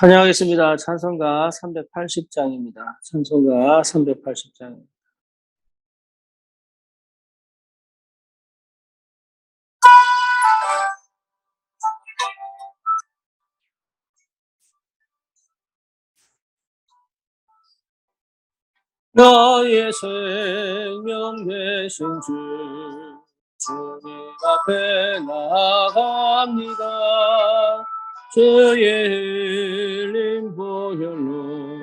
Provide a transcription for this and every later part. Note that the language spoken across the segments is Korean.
찬양하겠습니다. 찬송가 380장입니다. 찬송가 380장. 나의 생명 되신 주 주님 앞에 나갑니다. 주의 흘린 보혈로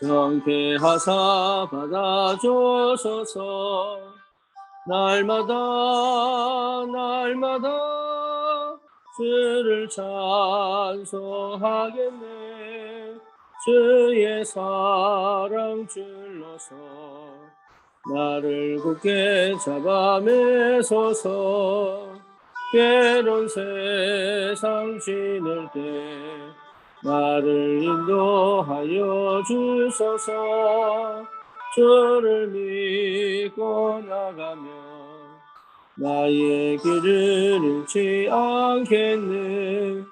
정케 하사 받아주소서. 날마다 날마다 주를 찬송하겠네. 주의 사랑 줄러서 나를 굳게 잡아매소서 괴로운 세상 지낼 때 나를 인도하여 주소서. 주를 믿고 나가면 나의 길을 잃지 않겠네.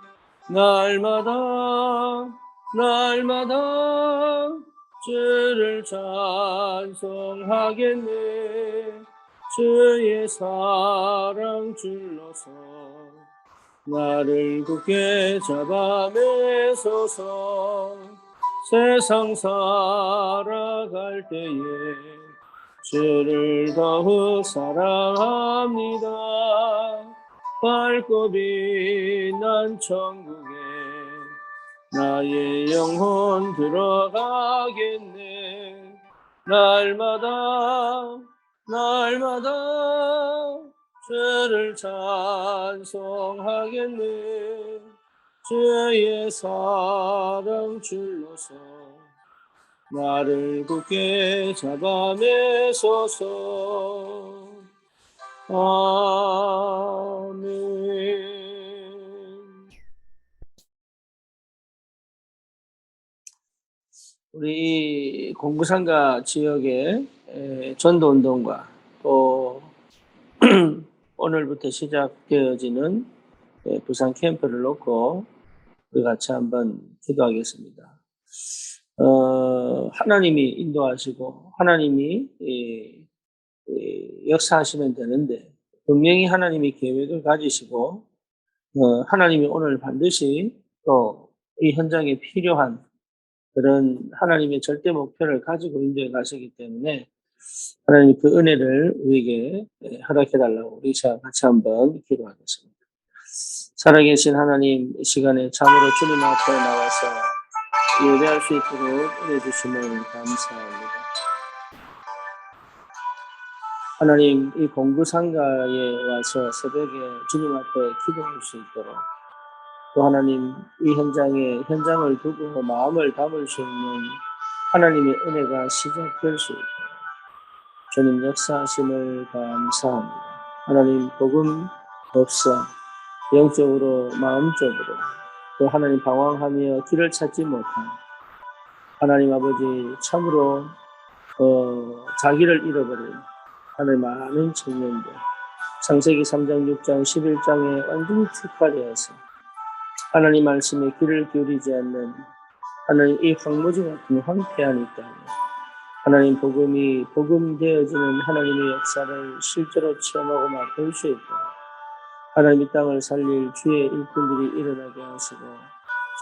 날마다 날마다 주를 찬송하겠네 주의 사랑 줄러서 나를 굳게 잡아매소서 세상 살아갈 때에 주를 더욱 사랑합니다. 밝고 빛난 천국에 나의 영혼 들어가겠네. 날마다 날마다 주를 찬송하겠네. 주의 사랑 줄로서 나를 굳게 잡아매소서. 아 우리 공부상가 지역의 에, 전도 운동과 또 오늘부터 시작되어지는 에, 부산 캠프를 놓고 우리 같이 한번 기도하겠습니다. 어, 하나님이 인도하시고 하나님이 이, 이, 역사하시면 되는데 분명히 하나님이 계획을 가지시고 어, 하나님이 오늘 반드시 또 이 현장에 필요한 그런 하나님의 절대 목표를 가지고 인도해 가시기 때문에 하나님 그 은혜를 우리에게 허락해 달라고 우리 자 같이 한번 기도하겠습니다. 살아계신 하나님 이 시간에 참으로 주님 앞에 나와서 예배할 수 있도록 은혜 주심을 감사합니다. 하나님 이 공부 상가에 와서 새벽에 주님 앞에 기도할 수 있도록 또 하나님 이 현장에 현장을 두고 마음을 담을 수 있는 하나님의 은혜가 시작될 수 있도록 주님 역사하심을 감사합니다. 하나님 복음 없어 영적으로 마음적으로 또 하나님 방황하며 길을 찾지 못한 하나님 아버지 참으로 어, 자기를 잃어버린 하나님 많은 청년들 창세기 3장 6장 11장에 완전히 특화되어서 하나님 말씀에 귀를 기울이지 않는 하나님 이 황무지 같은 황폐한 이 땅에 하나님 복음이 복음 되어지는 하나님의 역사를 실제로 체험하고 맛볼 수 있도록 하나님 이 땅을 살릴 주의 일꾼들이 일어나게 하시고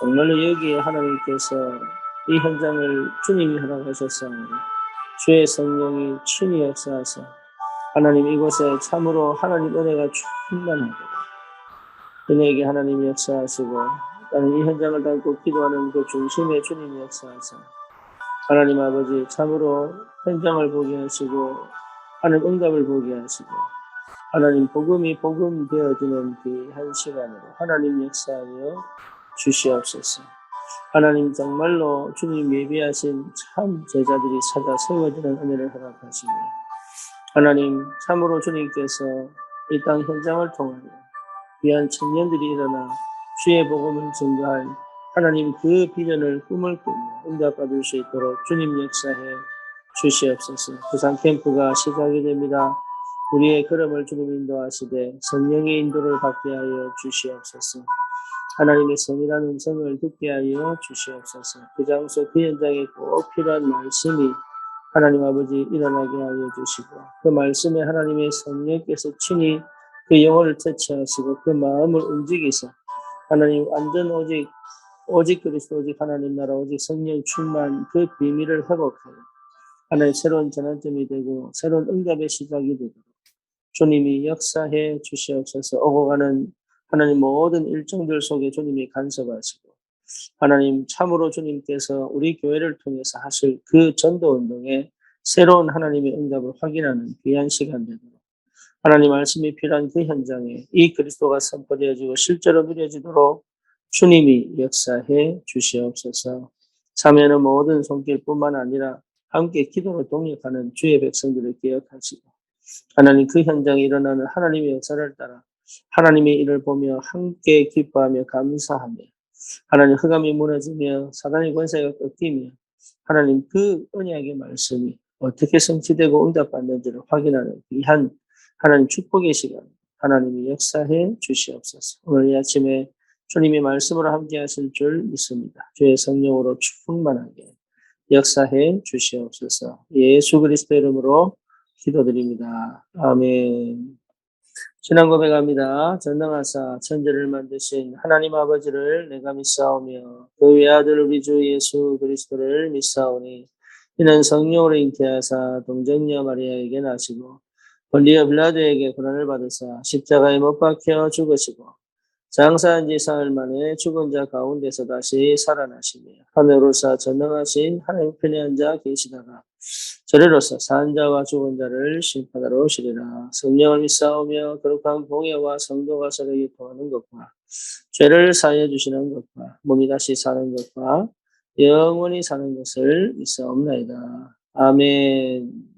정말로 여기에 하나님께서 이 현장을 주님이 허락하셨사오니 주의 성령이 친히 역사하사 하나님 이곳에 참으로 하나님 은혜가 충만하도 록 은혜에게 하나님이 역사하시고 나는 이 현장을 담고 기도하는 그 중심에 주님이 역사하사 하나님 아버지 참으로 현장을 보게 하시고 하는 응답을 보게 하시고 하나님 복음이 복음 되어지는 그 한 시간으로 하나님 역사하여 주시옵소서. 하나님 정말로 주님 예비하신 참 제자들이 찾아 세워지는 은혜를 허락하시며 하나님 참으로 주님께서 이 땅 현장을 통하여 귀한 청년들이 일어나 주의 복음을 증거할 하나님 그 비전을 꿈을 꾸며 응답받을 수 있도록 주님 역사해 주시옵소서. 부산 캠프가 시작이 됩니다. 우리의 걸음을 주님 인도하시되 성령의 인도를 받게 하여 주시옵소서. 하나님의 성이라는 음성을 듣게 하여 주시옵소서. 그 장소 그 현장에 꼭 필요한 말씀이 하나님 아버지 일어나게 하여 주시고 그 말씀에 하나님의 성령께서 친히 그 영혼을 터치하시고 그 마음을 움직이서 하나님 완전 오직 오직 그리스도 오직 하나님 나라 오직 성령 충만 그 비밀을 회복하여 하나님 새로운 전환점이 되고 새로운 응답의 시작이 되도록 주님이 역사해 주시옵소서. 오고 가는 하나님 모든 일정들 속에 주님이 간섭하시고 하나님 참으로 주님께서 우리 교회를 통해서 하실 그 전도 운동에 새로운 하나님의 응답을 확인하는 귀한 시간 되도록 하나님 말씀이 필요한 그 현장에 이 그리스도가 선포되어지고 실제로 누려지도록 주님이 역사해 주시옵소서. 참여하는 모든 손길뿐만 아니라 함께 기도로 동력하는 주의 백성들을 기억하시고 하나님 그 현장에 일어나는 하나님의 역사를 따라 하나님의 일을 보며 함께 기뻐하며 감사하며 하나님 흑암이 무너지며 사단의 권세가 꺾이며 하나님 그 언약의 말씀이 어떻게 성취되고 응답받는지를 확인하는 귀한 하나님 축복의 시간 하나님이 역사해 주시옵소서. 오늘 이 아침에 주님의 말씀으로 함께 하실 줄 믿습니다. 주의 성령으로 충만하게 역사해 주시옵소서. 예수 그리스도 이름으로 기도드립니다. 아멘. 신앙 고백합니다. 전능하사 천지를 만드신 하나님 아버지를 내가 믿사오며 그 외아들 우리 주 예수 그리스도를 믿사오니 이는 성령으로 잉태하사 동정녀 마리아에게 나시고 본리어 빌라도에게 고난을 받으사 십자가에 못 박혀 죽으시고 장사한 지 사흘 만에 죽은 자 가운데서 다시 살아나시며 하늘로서 전능하신 하나님 편에 앉아 계시다가 저리로서 산 자와 죽은 자를 심판하러 오시리라 성령을 믿사오며 거룩한 공예와 성도가 서로 통하는 것과 죄를 사해 주시는 것과 몸이 다시 사는 것과 영원히 사는 것을 믿사옵나이다. 아멘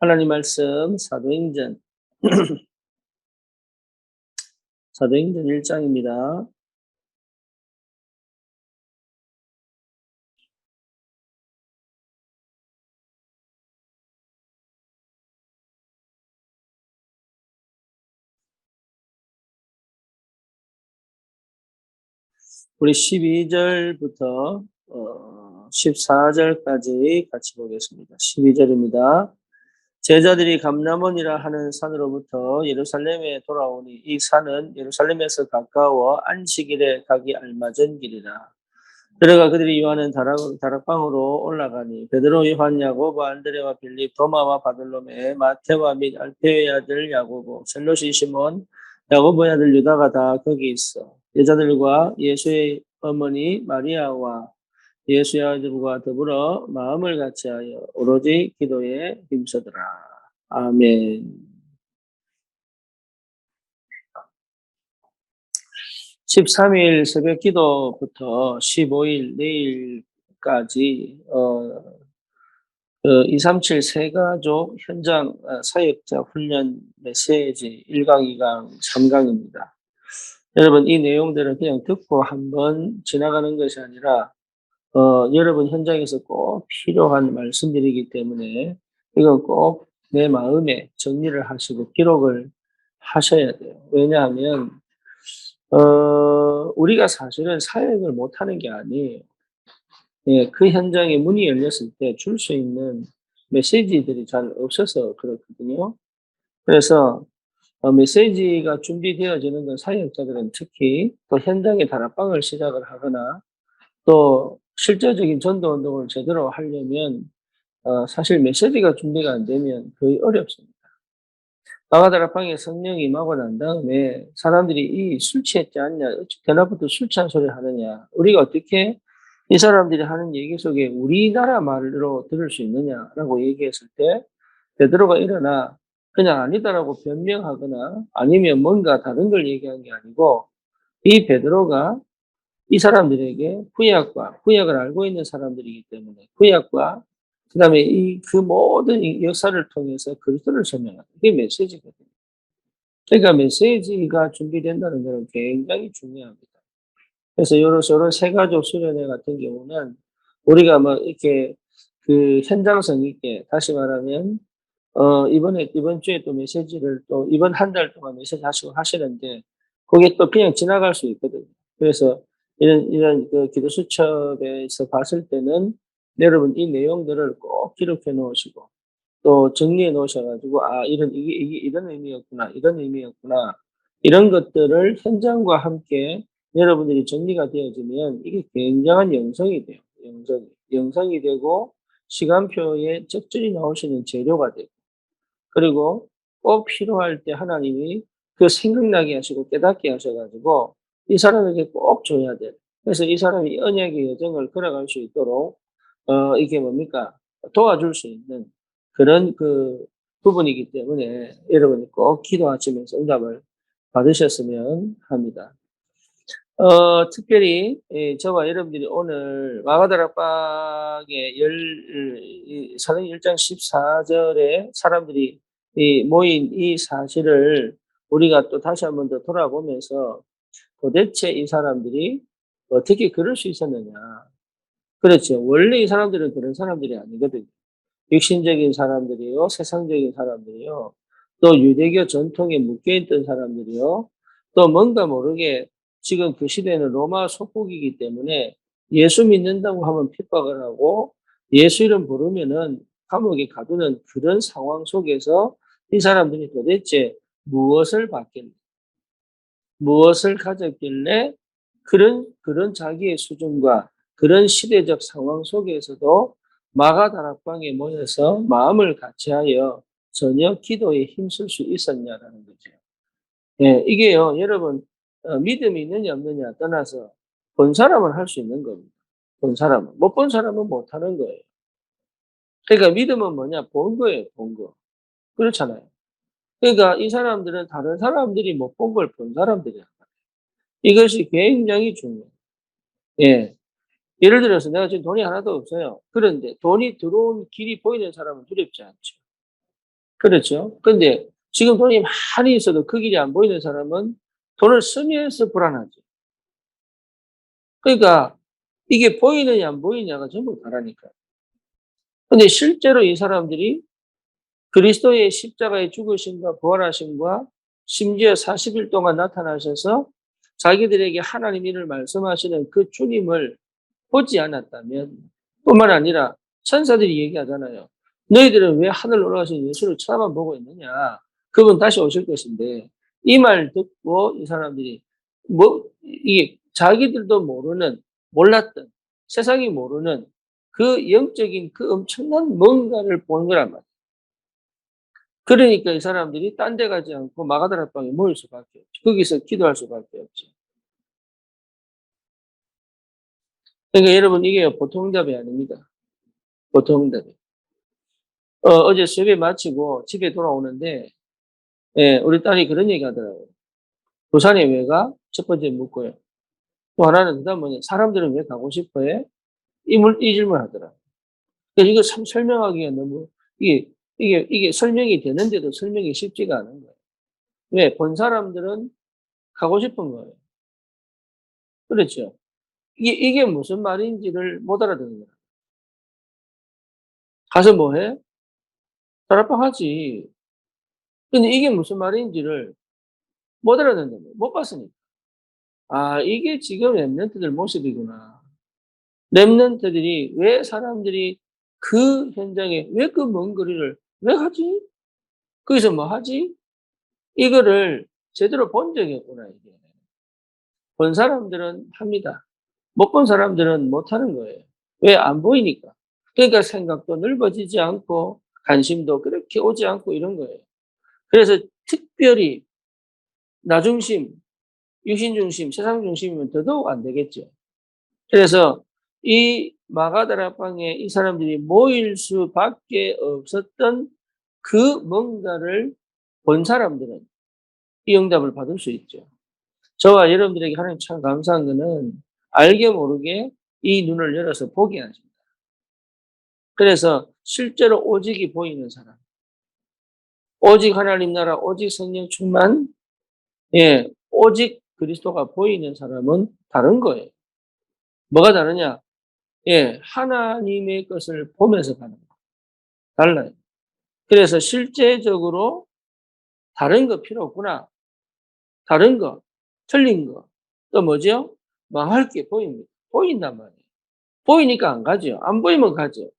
하나님 말씀 사도행전 사도행전 1장입니다. 우리 12절부터 어, 14절까지 같이 보겠습니다. 12절입니다. 제자들이 감남원이라 하는 산으로부터 예루살렘에 돌아오니 이 산은 예루살렘에서 가까워 안식일에 가기 알맞은 길이라. 들어가 그들이 요하는 다락, 다락 방으로 올라가니 베드로, 요한, 야고보, 안드레와 빌립, 도마와 바들로메, 마테와 및 알페의 아들 야고보, 셀로시 시몬, 야고보의 아들 유다가 다 거기 있어. 여자들과 예수의 어머니 마리아와 예수의 아들과 더불어 마음을 같이하여 오로지 기도에 힘써더라. 아멘. 13일 새벽 기도부터 15일 내일까지 어, 어, 237 세가족 현장 어, 사역자 훈련 메시지 1강, 2강, 3강입니다. 여러분 이 내용들은 그냥 듣고 한번 지나가는 것이 아니라 어, 여러분 현장에서 꼭 필요한 말씀들이기 때문에 이건 꼭내 마음에 정리를 하시고 기록을 하셔야 돼요. 왜냐하면 어, 우리가 사실은 사역을 못하는 게 아니에요. 예, 그 현장에 문이 열렸을 때 줄 수 있는 메시지들이 잘 없어서 그렇거든요. 그래서 어, 메시지가 준비되어지는 건 사역자들은 특히 또 현장에 다락방을 시작을 하거나 또 실제적인 전도 운동을 제대로 하려면 어, 사실 메시지가 준비가 안 되면 거의 어렵습니다. 마가다락방에 성령이 임하고 난 다음에 사람들이 이 술 취했지 않냐, 대낮부터 술 취한 소리 하느냐, 우리가 어떻게 이 사람들이 하는 얘기 속에 우리나라 말로 들을 수 있느냐라고 얘기했을 때 베드로가 일어나 그냥 아니다라고 변명하거나 아니면 뭔가 다른 걸 얘기한 게 아니고 이 베드로가 이 사람들에게 구약과 구약을 알고 있는 사람들이기 때문에 구약과 그다음에 이 그 모든 역사를 통해서 그리스도를 설명하는 게 메시지거든요. 그러니까 메시지가 준비된다는 것은 굉장히 중요합니다. 그래서 이런 이런 세 가족 수련회 같은 경우는 우리가 뭐 이렇게 그 현장성 있게 다시 말하면 어 이번에 이번 주에 또 메시지를 또 이번 한 달 동안 메시지 하시고 하시는데 그게 또 그냥 지나갈 수 있거든요. 그래서 이런 이런 그 기도 수첩에서 봤을 때는 여러분 이 내용들을 꼭 기록해 놓으시고 또 정리해 놓으셔 가지고 아 이런 이게 이게 이런 의미였구나. 이런 의미였구나. 이런 것들을 현장과 함께 여러분들이 정리가 되어지면 이게 굉장한 영성이 돼요. 영성이. 영성이 되고 시간표에 적절히 나오시는 재료가 되고 그리고 꼭 필요할 때 하나님이 그 생각나게 하시고 깨닫게 하셔 가지고 이 사람에게 꼭 줘야 돼. 그래서 이 사람이 언약의 여정을 걸어갈 수 있도록 어 이게 뭡니까? 도와줄 수 있는 그런 그 부분이기 때문에 여러분이 꼭 기도하시면서 응답을 받으셨으면 합니다. 어, 특별히 예, 저와 여러분들이 오늘 마가다락방의 열, 이, 사도행 1장 14절에 사람들이 이 모인 이 사실을 우리가 또 다시 한 번 더 돌아보면서 도대체 이 사람들이 어떻게 그럴 수 있었느냐. 그렇죠. 원래 이 사람들은 그런 사람들이 아니거든요. 육신적인 사람들이요, 세상적인 사람들이요, 또 유대교 전통에 묶여있던 사람들이요, 또 뭔가 모르게 지금 그 시대는 로마 속국이기 때문에 예수 믿는다고 하면 핍박을 하고 예수 이름 부르면은 감옥에 가두는 그런 상황 속에서 이 사람들이 도대체 무엇을 받길래, 무엇을 가졌길래 그런, 그런 자기의 수준과 그런 시대적 상황 속에서도 마가 다락방에 모여서 마음을 같이하여 전혀 기도에 힘쓸 수 있었냐라는 거죠. 예, 이게요, 여러분, 어, 믿음이 있느냐 없느냐 떠나서 본 사람은 할 수 있는 겁니다. 본 사람은. 못 본 사람은 못 하는 거예요. 그러니까 믿음은 뭐냐? 본 거예요, 본 거. 그렇잖아요. 그러니까 이 사람들은 다른 사람들이 못 본 걸 본 사람들이야. 이것이 굉장히 중요해요. 예. 예를 들어서 내가 지금 돈이 하나도 없어요. 그런데 돈이 들어온 길이 보이는 사람은 두렵지 않죠. 그렇죠. 근데 지금 돈이 많이 있어도 그 길이 안 보이는 사람은 돈을 쓰면서 불안하죠. 그러니까 이게 보이느냐 안 보이냐가 전부 다라니까요. 근데 실제로 이 사람들이 그리스도의 십자가의 죽으심과 부활하심과 심지어 40일 동안 나타나셔서 자기들에게 하나님 일을 말씀하시는 그 주님을 보지 않았다면 뿐만 아니라 천사들이 얘기하잖아요. 너희들은 왜 하늘 올라가신 예수를 쳐다만 보고 있느냐. 그분 다시 오실 것인데 이 말 듣고 이 사람들이 뭐 이게 자기들도 모르는 몰랐던 세상이 모르는 그 영적인 그 엄청난 뭔가를 본 거란 말이에요. 그러니까 이 사람들이 딴 데 가지 않고 마가다락방에 모일 수밖에 없죠. 거기서 기도할 수밖에 없죠. 그러니까 여러분 이게 보통 답이 아닙니다. 보통 답이. 어, 어제 수업에 마치고 집에 돌아오는데 예, 우리 딸이 그런 얘기 하더라고요. 부산에 왜 가? 첫 번째 묻고요. 또 하나는 그다음 뭐냐? 사람들은 왜 가고 싶어 해? 이, 물, 이 질문 하더라. 그러니까 이거 참 설명하기가 너무 이게 이게 이게 설명이 되는데도 설명이 쉽지가 않은 거예요. 왜? 본 사람들은 가고 싶은 거예요. 그렇죠. 이게, 이게 무슨 말인지를 못 알아듣는 거야. 가서 뭐 해? 다락방 하지. 근데 이게 무슨 말인지를 못 알아듣는 거예요. 못 봤으니까. 아, 이게 지금 랩런트들 모습이구나. 랩런트들이 왜 사람들이 그 현장에 왜 그 먼 거리를 왜 하지? 거기서 뭐 하지? 이거를 제대로 본 적이 없구나, 이게. 본 사람들은 합니다. 못 본 사람들은 못 하는 거예요. 왜? 안 보이니까. 그러니까 생각도 넓어지지 않고 관심도 그렇게 오지 않고 이런 거예요. 그래서 특별히 나 중심, 유신 중심, 세상 중심이면 더더욱 안 되겠죠. 그래서 이 마가다락방에 이 사람들이 모일 수밖에 없었던 그 뭔가를 본 사람들은 이 응답을 받을 수 있죠. 저와 여러분들에게 하나님 참 감사한 것은 알게 모르게 이 눈을 열어서 보게 하십니다. 그래서 실제로 오직이 보이는 사람, 오직 하나님 나라, 오직 성령 충만, 예, 오직 그리스도가 보이는 사람은 다른 거예요. 뭐가 다르냐? 예, 하나님의 것을 보면서 가는 거. 달라요. 그래서 실제적으로 다른 거 필요 없구나. 다른 거, 틀린 거. 또 뭐죠? 망할 게 보입니다. 보인단 말이에요. 보이니까 안 가죠. 안 보이면 가죠.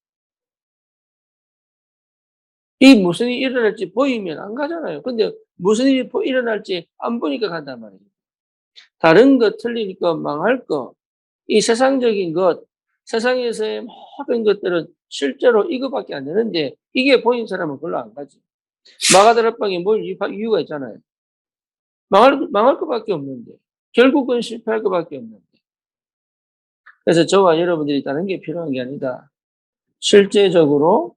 이 무슨 일이 일어날지 보이면 안 가잖아요. 근데 무슨 일이 보- 일어날지 안 보니까 간단 말이에요. 다른 것 틀릴 것, 망할 것, 이 세상적인 것, 세상에서의 모든 것들은 실제로 이거밖에 안 되는데 이게 보인 사람은 그걸로 안 가지. 마가다락방에 뭘 이- 이유가 있잖아요. 망할, 망할 것밖에 없는데 결국은 실패할 것밖에 없는데 그래서 저와 여러분들이 다른 게 필요한 게 아니다. 실제적으로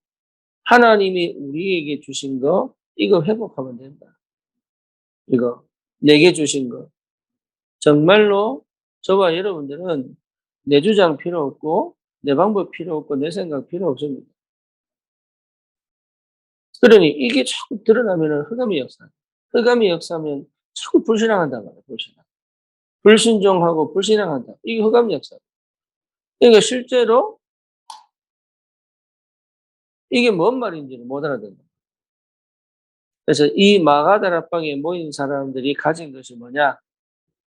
하나님이 우리에게 주신 거 이거 회복하면 된다. 이거 내게 주신 거 정말로 저와 여러분들은 내 주장 필요 없고 내 방법 필요 없고 내 생각 필요 없습니다. 그러니 이게 자꾸 드러나면 흑암의 역사. 흑암의 역사면 자꾸 불신앙한단 말이에요. 불신앙. 불신종하고 불신앙한다. 이게 흑암 역사. 그러니까 실제로 이게 뭔 말인지를 못 알아듣는 거예요. 그래서 이 마가다락방에 모인 사람들이 가진 것이 뭐냐?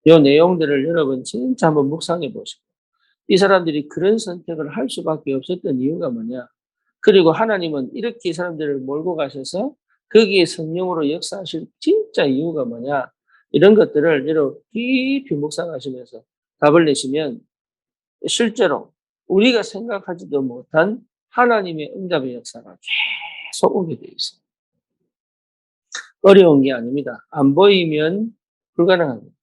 이 내용들을 여러분 진짜 한번 묵상해 보시고 이 사람들이 그런 선택을 할 수밖에 없었던 이유가 뭐냐? 그리고 하나님은 이렇게 이 사람들을 몰고 가셔서 거기에 성령으로 역사하실 진짜 이유가 뭐냐? 이런 것들을 여러분 깊이 묵상하시면서 답을 내시면 실제로 우리가 생각하지도 못한 하나님의 응답의 역사가 계속 오게 돼 있어요. 어려운 게 아닙니다. 안 보이면 불가능합니다.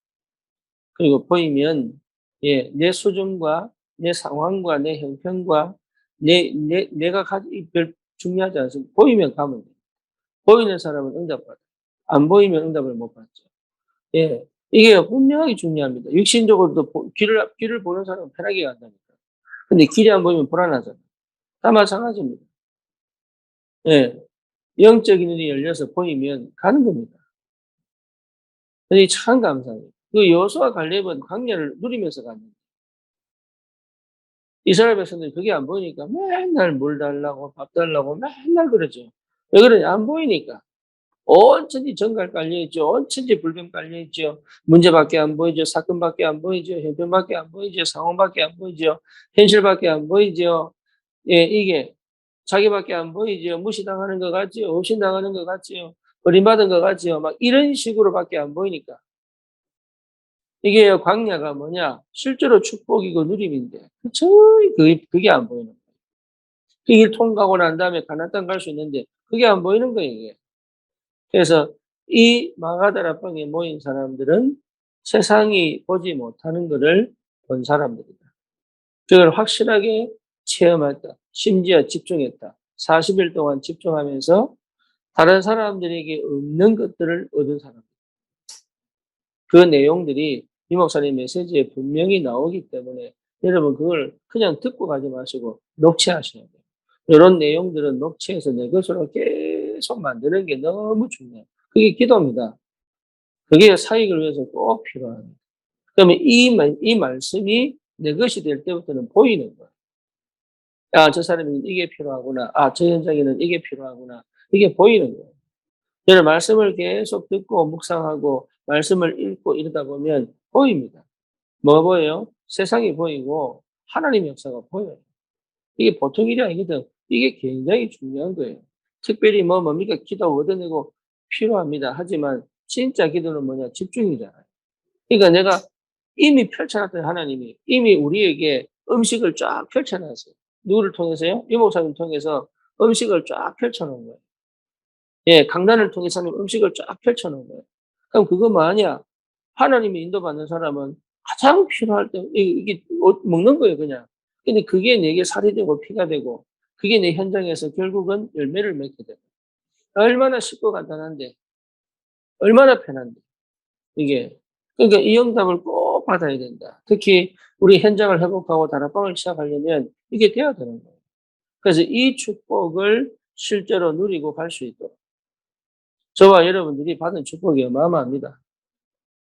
그리고 보이면 예, 내 수준과 내 상황과 내 형편과 내, 내, 내가 가지, 별 중요하지 않습니다. 보이면 가면 돼요. 보이는 사람은 응답받아요. 안 보이면 응답을 못 받죠. 예. 이게 분명하게 중요합니다. 육신적으로도 보- 길을, 길을 보는 사람은 편하게 간다니까. 근데 길이 안 보이면 불안하잖아요. 다 마찬가지입니다. 예. 영적인 눈이 열려서 보이면 가는 겁니다. 근데 참 감사해요. 그 여수와 갈렙은 광야를 누리면서 갔는데 이스라엘 백성들이 그게 안 보이니까 맨날 물 달라고 밥 달라고 맨날 그러죠. 왜 그러냐? 안 보이니까. 온천지 정갈 깔려있죠. 온천지 불뱀 깔려있죠. 문제밖에 안 보이죠. 사건밖에 안 보이죠. 형편밖에 안 보이죠. 상황밖에 안 보이죠. 현실밖에 안 보이죠. 예, 이게 자기밖에 안 보이죠. 무시당하는 것 같지요. 없신당하는 것 같지요. 버림받은 것 같지요. 막 이런 식으로밖에 안 보이니까. 이게 광야가 뭐냐? 실제로 축복이고 누림인데 저기 그게, 그게 안 보이는 거예요. 그길 통과하고 난 다음에 가나안 땅갈 수 있는데 그게 안 보이는 거예요. 이게. 그래서 이 마가다라 방에 모인 사람들은 세상이 보지 못하는 것을 본 사람들이다. 그걸 확실하게 체험했다. 심지어 집중했다. 40일 동안 집중하면서 다른 사람들에게 없는 것들을 얻은 사람. 그 내용들이 이 목사님 메시지에 분명히 나오기 때문에 여러분 그걸 그냥 듣고 가지 마시고 녹취하셔야 돼요. 이런 내용들은 녹취해서 내 것으로 계속 만드는 게 너무 중요해요. 그게 기도입니다. 그게 사익을 위해서 꼭 필요합니다. 그러면 이, 말- 이 말씀이 내 것이 될 때부터는 보이는 거예요. 아, 저 사람이 이게 필요하구나. 아, 저 현장에는 이게 필요하구나. 이게 보이는 거예요. 여러분, 말씀을 계속 듣고 묵상하고 말씀을 읽고 이러다 보면 보입니다. 뭐 보여요? 세상이 보이고 하나님의 역사가 보여요. 이게 보통 일이 아니거든. 이게 굉장히 중요한 거예요. 특별히 뭐 뭡니까? 기도 얻어내고 필요합니다. 하지만 진짜 기도는 뭐냐? 집중이잖아요. 그러니까 내가 이미 펼쳐놨던 하나님이 이미 우리에게 음식을 쫙 펼쳐놨어요. 누구를 통해서요? 이 목사님 통해서 음식을 쫙 펼쳐놓은 거예요. 예, 강단을 통해서 하나님 음식을 쫙 펼쳐놓은 거예요. 그럼 그거 뭐하냐? 하나님이 인도받는 사람은 가장 필요할 때 이- 이게 어- 먹는 거예요, 그냥. 근데 그게 내게 살이 되고 피가 되고 그게 내 현장에서 결국은 열매를 맺게 되고 얼마나 쉽고 간단한데 얼마나 편한데 이게 그러니까 이 응답을 꼭 받아야 된다. 특히 우리 현장을 회복하고 다락방을 시작하려면 이게 돼야 되는 거예요. 그래서 이 축복을 실제로 누리고 갈 수 있도록 저와 여러분들이 받은 축복이 어마어마합니다.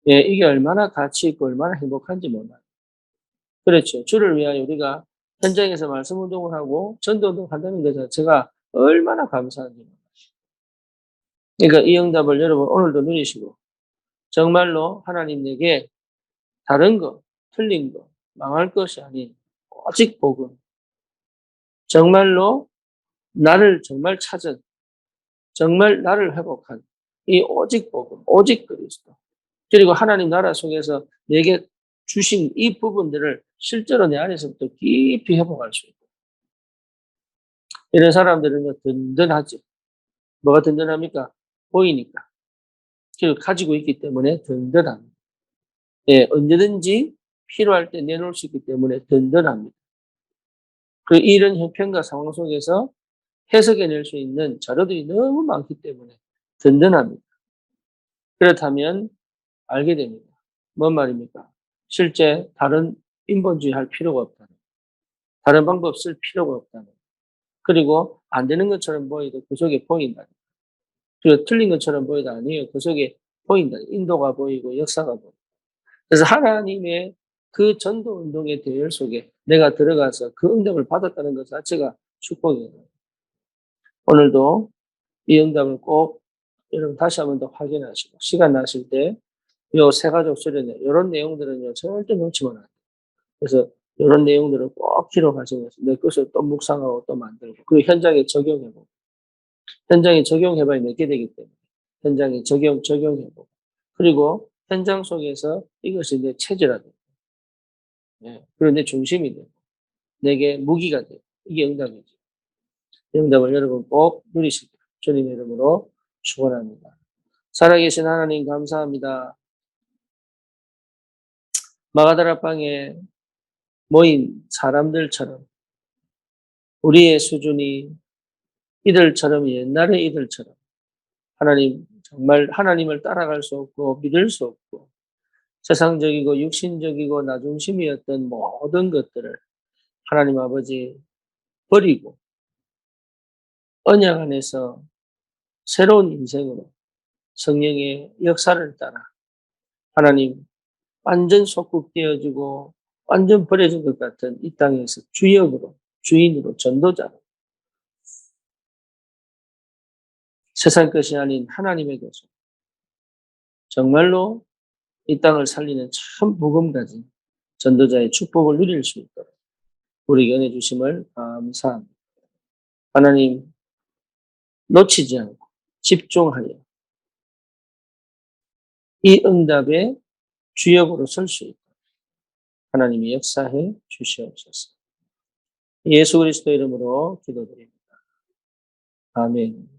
예, 이게 얼마나 가치 있고 얼마나 행복한지 몰라요. 그렇죠. 주를 위하여 우리가 현장에서 말씀 운동을 하고 전도 운동을 한다는 것 자체가 얼마나 감사한지 몰라요. 그러니까 이 응답을 여러분 오늘도 누리시고 정말로 하나님 내게 다른 거 틀린 것, 망할 것이 아닌 오직 복음. 정말로 나를 정말 찾은, 정말 나를 회복한 이 오직 복음, 오직 그리스도. 그리고 하나님 나라 속에서 내게 주신 이 부분들을 실제로 내 안에서부터 깊이 회복할 수 있고. 이런 사람들은 든든하지. 뭐가 든든합니까? 보이니까. 그리고 가지고 있기 때문에 든든합니다. 예, 언제든지 필요할 때 내놓을 수 있기 때문에 든든합니다. 그 이런 형편과 상황 속에서 해석해낼 수 있는 자료들이 너무 많기 때문에 든든합니다. 그렇다면 알게 됩니다. 뭔 말입니까? 실제 다른 인본주의 할 필요가 없다는 다른 방법 쓸 필요가 없다는 그리고 안 되는 것처럼 보이도 그 속에 보인다. 그리고 틀린 것처럼 보이도 아니에요. 그 속에 보인다. 인도가 보이고 역사가 보이고. 그래서 하나님의 그 전도 운동의 대열 속에 내가 들어가서 그 응답을 받았다는 것 자체가 축복이에요. 오늘도 이 응답을 꼭 여러분 다시 한 번 더 확인하시고 시간 나실 때 요세 가족 수련회 이런 내용들은요 절대 놓치면 안 돼요. 그래서 이런 내용들을 꼭 기록하시면서 내 것을 또 묵상하고 또 만들고 그리고 현장에 적용해보고 현장에 적용해봐야 내게 되기 때문에 현장에 적용 적용해보고 그리고 현장 속에서 이것이 내 체질화 되고 예, 그리고 내 중심이 되고 내게 무기가 되고 이게 응답이죠. 응답을 여러분 꼭 누리시길 주님의 이름으로 축원합니다. 살아계신 하나님 감사합니다. 마가다라 방에 모인 사람들처럼 우리의 수준이 이들처럼 옛날의 이들처럼 하나님 정말 하나님을 따라갈 수 없고 믿을 수 없고 세상적이고 육신적이고 나중심이었던 모든 것들을 하나님 아버지 버리고 언약 안에서 새로운 인생으로 성령의 역사를 따라 하나님 완전 속국되어지고 완전 버려진 것 같은 이 땅에서 주역으로 주인으로 전도자로 세상 것이 아닌 하나님의 것으로 정말로 이 땅을 살리는 참 복음 가진 전도자의 축복을 누릴 수 있도록 우리 연해 주심을 감사합니다. 하나님 놓치지 않고 집중하여 이 응답의 주역으로 설 수 있도록 하나님이 역사해 주시옵소서. 예수 그리스도 이름으로 기도드립니다. 아멘.